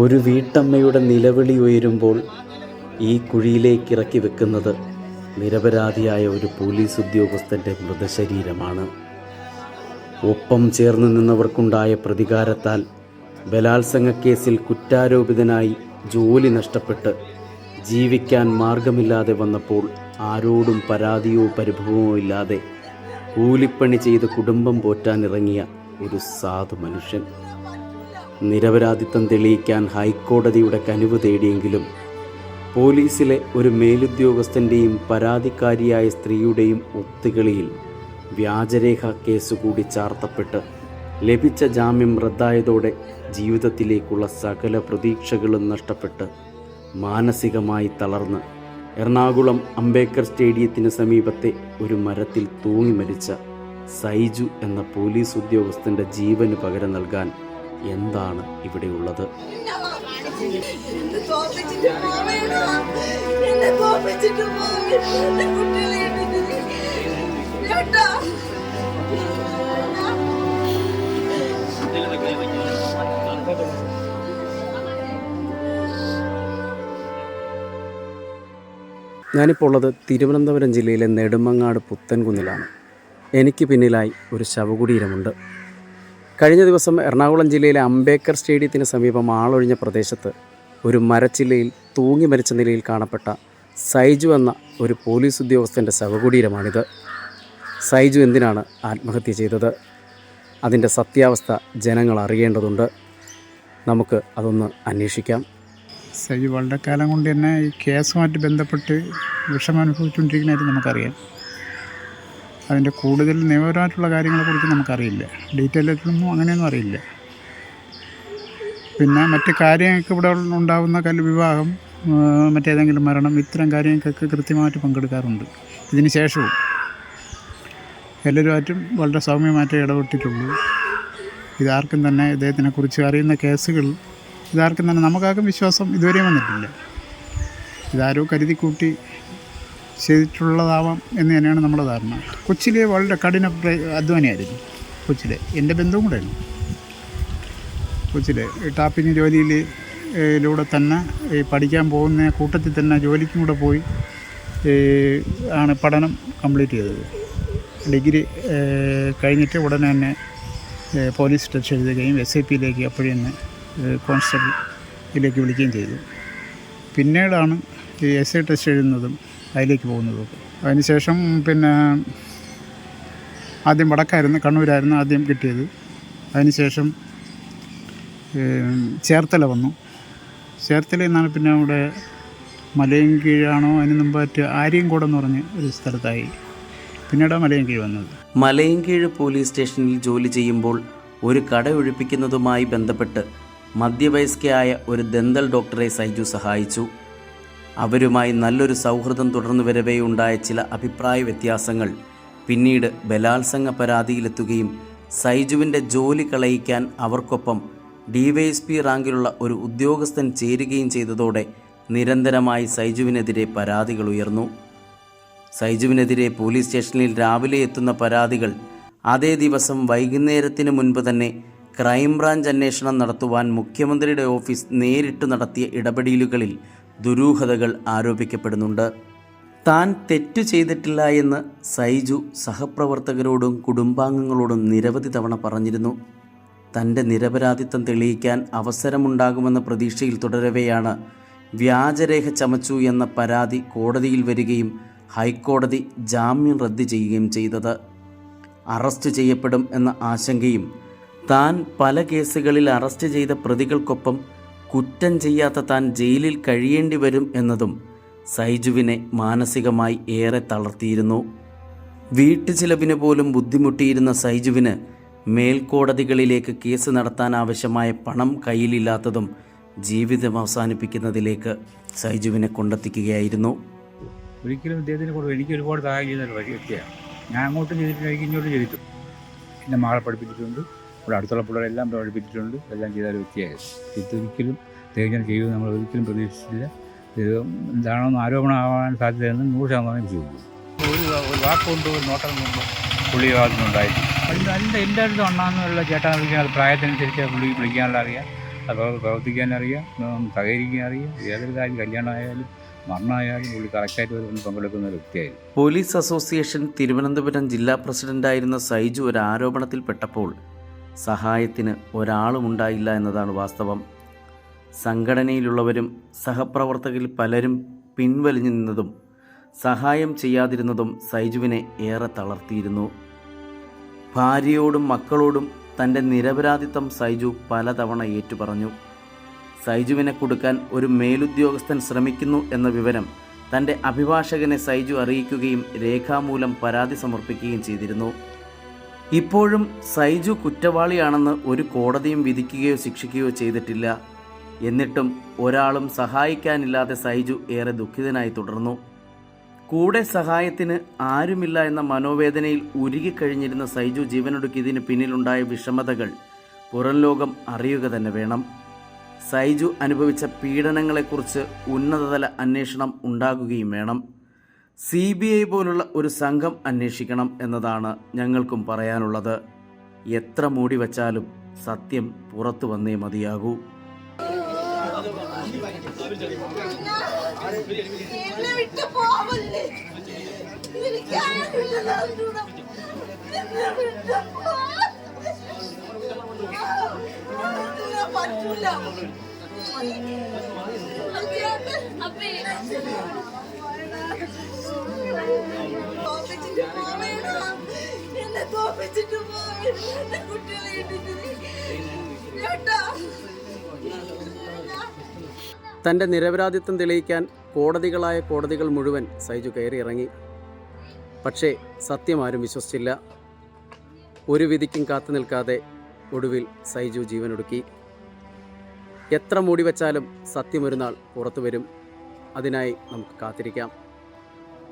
ഒരു വീട്ടമ്മയുടെ നിലവിളി ഉയരുമ്പോൾ ഈ കുഴിയിലേക്ക് ഇറക്കി വെക്കുന്നത് നിരപരാധിയായ ഒരു പോലീസ് ഉദ്യോഗസ്ഥന്റെ മൃതശരീരമാണ്. ഒപ്പം ചേർന്ന് നിന്നവർക്കുണ്ടായ പ്രതികാരത്താൽ ബലാത്സംഗ കേസിൽ കുറ്റാരോപിതനായി ജോലി നഷ്ടപ്പെട്ട് ജീവിക്കാൻ മാർഗമില്ലാതെ വന്നപ്പോൾ ആരോടും പരാതിയോ പരിഭവമോ ഇല്ലാതെ കൂലിപ്പണി ചെയ്ത് കുടുംബം പോറ്റാനിറങ്ങിയ ഒരു സാധു മനുഷ്യൻ. നിരപരാധിത്വം തെളിയിക്കാൻ ഹൈക്കോടതിയുടെ കനിവ് തേടിയെങ്കിലും പോലീസിലെ ഒരു മേലുദ്യോഗസ്ഥന്റെയും പരാതിക്കാരിയായ സ്ത്രീയുടെയും ഒത്തുകളിയിൽ വ്യാജരേഖ കേസ് കൂടി ചാർത്തപ്പെട്ട് ലഭിച്ച ജാമ്യം റദ്ദായതോടെ ജീവിതത്തിലേക്കുള്ള സകല പ്രതീക്ഷകളും നഷ്ടപ്പെട്ട് മാനസികമായി തളർന്ന് എറണാകുളം അംബേദ്കർ സ്റ്റേഡിയത്തിന് സമീപത്തെ ഒരു മരത്തിൽ തൂങ്ങി മരിച്ച സൈജു എന്ന പോലീസ് ഉദ്യോഗസ്ഥന്റെ ജീവന് പകരം നൽകാൻ എന്താണ് ഇവിടെയുള്ളത് ഞാനിപ്പോൾ ഉള്ളത് തിരുവനന്തപുരം ജില്ലയിലെ നെടുമങ്ങാട് പുത്തൻകുന്നിലാണ്. എനിക്ക് പിന്നിലായി ഒരു ശവകുടീരമുണ്ട്. കഴിഞ്ഞ ദിവസം എറണാകുളം ജില്ലയിലെ അംബേദ്കർ സ്റ്റേഡിയത്തിന് സമീപം ആളൊഴിഞ്ഞ പ്രദേശത്ത് ഒരു മരച്ചില്ലയിൽ തൂങ്ങി മരിച്ച നിലയിൽ കാണപ്പെട്ട സൈജു എന്ന ഒരു പോലീസ് ഉദ്യോഗസ്ഥന്റെ ശവകുടീരമാണിത്. സൈജു എന്തിനാണ് ആത്മഹത്യ ചെയ്തത്? അതിന്റെ സത്യാവസ്ഥ ജനങ്ങൾ അറിയേണ്ടതുണ്ട്. നമുക്ക് അതൊന്ന് അന്വേഷിക്കാം. സൈജു വളരെ കാലം കൊണ്ട് തന്നെ ഈ കേസുമായിട്ട് ബന്ധപ്പെട്ട് വിഷമം അനുഭവിച്ചുകൊണ്ടിരിക്കുന്നതായിട്ട് നമുക്കറിയാം. അതിന്റെ കൂടുതൽ നിയമപരമായിട്ടുള്ള കാര്യങ്ങളെക്കുറിച്ച് നമുക്കറിയില്ല. ഡീറ്റെയിൽ ആയിട്ടൊന്നും അങ്ങനെയൊന്നും അറിയില്ല. പിന്നെ മറ്റ് കാര്യങ്ങൾക്ക് ഇവിടെ ഉണ്ടാകുന്ന കല്ല് വിവാഹം മറ്റേതെങ്കിലും മരണം ഇത്തരം കാര്യങ്ങൾക്കൊക്കെ കൃത്യമായിട്ട് പങ്കെടുക്കാറുണ്ട്. ഇതിന് ശേഷവും എല്ലാവരുമായിട്ടും വളരെ സൗമ്യമായിട്ട് ഇടപെട്ടിട്ടുള്ളൂ. ഇതാർക്കും തന്നെ ഇദ്ദേഹത്തിനെക്കുറിച്ച് അറിയുന്ന കേസുകൾ ഇതാർക്കും തന്നെ നമുക്കാർക്കും വിശ്വാസം ഇതുവരെയും വന്നിട്ടില്ല. ഇതാരോ കരുതി കൂട്ടി ചെയ്തിട്ടുള്ളതാവാം എന്ന് തന്നെയാണ് നമ്മുടെ ധാരണ. കൊച്ചിലെ വളരെ കഠിന അധ്വാനിയായിരുന്നു കൊച്ചിലെ. എന്റെ ബന്ധവും കൂടെയാണ് കൊച്ചിലെ ടാപ്പിന് ജോലിയിൽ തന്നെ ഈ പഠിക്കാൻ പോകുന്ന കൂട്ടത്തിൽ തന്നെ ജോലിക്കും കൂടെ പോയി ആണ് പഠനം കംപ്ലീറ്റ് ചെയ്തത്. ഡിഗ്രി കഴിഞ്ഞിട്ട് ഉടനെ തന്നെ പോലീസ് ടെസ്റ്റ് എഴുതുകയും എസ് ഐ പിയിലേക്ക് അപ്പോഴേ തന്നെ കോൺസ്റ്റബിളിലേക്ക് വിളിക്കുകയും ചെയ്തു. പിന്നീടാണ് ഈ എസ് ഐ ടെസ്റ്റ് എഴുതുന്നതും അതിലേക്ക് പോകുന്നത്. അതിനുശേഷം പിന്നെ ആദ്യം വടക്കായിരുന്നു കണ്ണൂരായിരുന്നു ആദ്യം കിട്ടിയത്. അതിനുശേഷം ചേർത്തല വന്നു. ചേർത്തലയിൽ നിന്നാണ് പിന്നെ അവിടെ മലയും കീഴാണോ അതിന് മുമ്പായിട്ട് ആര്യൻകോട് എന്ന് പറഞ്ഞ് ഒരു സ്ഥലത്തായി പിന്നീട് മലയും കീഴ് വന്നത്. മലയൻകീഴ് പോലീസ് സ്റ്റേഷനിൽ ജോലി ചെയ്യുമ്പോൾ ഒരു കട ഒഴിപ്പിക്കുന്നതുമായി ബന്ധപ്പെട്ട് മധ്യവയസ്കയായ ഒരു ദന്തൽ ഡോക്ടറെ സൈജു സഹായിച്ചു. അവരുമായി നല്ലൊരു സൗഹൃദം തുടർന്നു വരവേ ഉണ്ടായ ചില അഭിപ്രായ വ്യത്യാസങ്ങൾ. പിന്നീട് ബലാത്സംഗ പരാതിയിലെത്തുകയും സൈജുവിന്റെ ജോലി കളയിക്കാൻ അവർക്കൊപ്പം ഡിവൈഎസ്പി റാങ്കിലുള്ള ഒരു ഉദ്യോഗസ്ഥൻ ചേരുകയും ചെയ്തതോടെ നിരന്തരമായി സൈജുവിനെതിരെ പരാതികൾ ഉയർന്നു. സൈജുവിനെതിരെ പോലീസ് സ്റ്റേഷനിൽ രാവിലെ എത്തുന്ന പരാതികൾ അതേ ദിവസം വൈകുന്നേരത്തിന് മുൻപ് തന്നെ ക്രൈംബ്രാഞ്ച് അന്വേഷണം നടത്തുവാൻ മുഖ്യമന്ത്രിയുടെ ഓഫീസ് നേരിട്ട് നടത്തിയ ഇടപെടലുകളിൽ ദുരൂഹതകൾ ആരോപിക്കപ്പെടുന്നുണ്ട്. താൻ തെറ്റു ചെയ്തിട്ടില്ല എന്ന് സൈജു സഹപ്രവർത്തകരോടും കുടുംബാംഗങ്ങളോടും നിരവധി തവണ പറഞ്ഞിരുന്നു. തന്റെ നിരപരാധിത്വം തെളിയിക്കാൻ അവസരമുണ്ടാകുമെന്ന പ്രതീക്ഷയിൽ തുടരവെയാണ് വ്യാജരേഖ ചമച്ചു എന്ന പരാതി കോടതിയിൽ വരികയും ഹൈക്കോടതി ജാമ്യം റദ്ദ് ചെയ്യുകയും ചെയ്തത്. അറസ്റ്റ് ചെയ്യപ്പെടും എന്ന ആശങ്കയും താൻ പല കേസുകളിൽ അറസ്റ്റ് ചെയ്ത പ്രതികൾക്കൊപ്പം കുറ്റം ചെയ്യാത്ത താൻ ജയിലിൽ കഴിയേണ്ടി വരും എന്നതും സൈജുവിനെ മാനസികമായി ഏറെ തളർത്തിയിരുന്നു. വീട്ടുചിലവിന് പോലും ബുദ്ധിമുട്ടിയിരുന്ന സൈജുവിന് മേൽക്കോടതികളിലേക്ക് കേസ് നടത്താൻ ആവശ്യമായ പണം കയ്യിലില്ലാത്തതും ജീവിതം അവസാനിപ്പിക്കുന്നതിലേക്ക് സൈജുവിനെ കൊണ്ടെത്തിക്കുകയായിരുന്നു. ഒരിക്കലും ഇദ്ദേഹത്തിനെ എനിക്ക് ഒരുപാട് സഹായം ചെയ്ത വ്യക്തിയാണ്. ഞാൻ അങ്ങോട്ടും ചെയ്തിട്ടുണ്ട് എനിക്ക് ഇങ്ങോട്ടും ചെയ്തിട്ടു. എന്നെ മകളെ പഠിപ്പിച്ചിട്ടുണ്ട്. ഇവിടെ അടുത്തുള്ള പിള്ളേരെല്ലാം പഠിപ്പിച്ചിട്ടുണ്ട് എല്ലാം ചെയ്ത ഒരു വ്യക്തിയായിരുന്നു ഇതൊരിക്കലും ഇദ്ദേഹം ചെയ്യുമെന്ന് നമ്മൾ ഒരിക്കലും പ്രതീക്ഷിച്ചില്ല. ഇത് എന്താണെന്ന് ആരോപണം ആവാൻ സാധ്യതയെന്ന് നൂറ് ശതമാനം ചെയ്തു ഒരു ഒരു വാക്കുകൊണ്ട് ഒരു നോട്ടം കൊണ്ട് പുള്ളി ഭാഗത്തുനിന്നുണ്ടായിരുന്നു അതിന്റെ അതിന്റെ എന്റെ അടുത്ത് ഒന്നാമെന്നുള്ള ചേട്ടാ വിളിക്കാൻ അത് പ്രായത്തിനനുസരിച്ച് പുള്ളി വിളിക്കാനുള്ള അറിയാം. അപ്പോൾ പ്രവർത്തിക്കാൻ അറിയാം. ഉം, സഹകരിക്കാൻ അറിയാം. ഏതൊരു കാര്യം കല്യാണമായാലും മരണമായാലും പുള്ളി കറക്റ്റായിട്ട് വന്ന് പങ്കെടുക്കുന്ന ഒരു വ്യക്തിയായിരുന്നു. പോലീസ് അസോസിയേഷൻ തിരുവനന്തപുരം ജില്ലാ പ്രസിഡന്റായിരുന്ന സൈജു ഒരു ആരോപണത്തിൽപ്പെട്ടപ്പോൾ സഹായത്തിന് ഒരാളുമുണ്ടായില്ല എന്നതാണ് വാസ്തവം. സംഘടനയിലുള്ളവരും സഹപ്രവർത്തകരിൽ പലരും പിൻവലിഞ്ഞു നിന്നതും സഹായം ചെയ്യാതിരുന്നതും സൈജുവിനെ ഏറെ തളർത്തിയിരുന്നു. ഭാര്യയോടും മക്കളോടും തന്റെ നിരപരാധിത്വം സൈജു പലതവണ ഏറ്റുപറഞ്ഞു. സൈജുവിനെ കൊടുക്കാൻ ഒരു മേലുദ്യോഗസ്ഥൻ ശ്രമിക്കുന്നു എന്ന വിവരം തന്റെ അഭിഭാഷകനെ സൈജു അറിയിക്കുകയും രേഖാമൂലം പരാതി സമർപ്പിക്കുകയും ചെയ്തിരുന്നു. ഇപ്പോഴും സൈജു കുറ്റവാളിയാണെന്ന് ഒരു കോടതിയും വിധിക്കുകയോ ശിക്ഷിക്കുകയോ ചെയ്തിട്ടില്ല. എന്നിട്ടും ഒരാളും സഹായിക്കാനില്ലാതെ സൈജു ഏറെ ദുഃഖിതനായി തുടർന്നു. കൂടെ സഹായത്തിന് ആരുമില്ല എന്ന മനോവേദനയിൽ ഉരുകിക്കഴിഞ്ഞിരുന്ന സൈജു ജീവനൊടുക്കിയതിന് പിന്നിലുണ്ടായ വിഷമതകൾ പുറം ലോകം അറിയുക തന്നെ വേണം. സൈജു അനുഭവിച്ച പീഡനങ്ങളെക്കുറിച്ച് ഉന്നതതല അന്വേഷണം ഉണ്ടാകുകയും വേണം. സി ബി ഐ പോലുള്ള ഒരു സംഘം അന്വേഷിക്കണം എന്നതാണ് ഞങ്ങൾക്കും പറയാനുള്ളത്. എത്ര മൂടി വച്ചാലും സത്യം പുറത്തു വന്നേ മതിയാകൂ. എന്നെ എന്നെ തോപ്പിച്ചിട്ട് പോവേടാ. എന്റെ കുട്ടികളെ ഇട്ടിട്ട് നീ. ചേട്ടാ തന്റെ നിരപരാധിത്വം തെളിയിക്കാൻ കോടതികളായ കോടതികൾ മുഴുവൻ സൈജു കയറി ഇറങ്ങി. പക്ഷേ സത്യം ആരും വിശ്വസിച്ചില്ല. ഒരു വിധിക്കും കാത്തു നിൽക്കാതെ ഒടുവിൽ സൈജു ജീവനൊടുക്കി. എത്ര മൂടി വച്ചാലും സത്യം ഒരു നാൾ പുറത്തു വരും. അതിനായി നമുക്ക് കാത്തിരിക്കാം.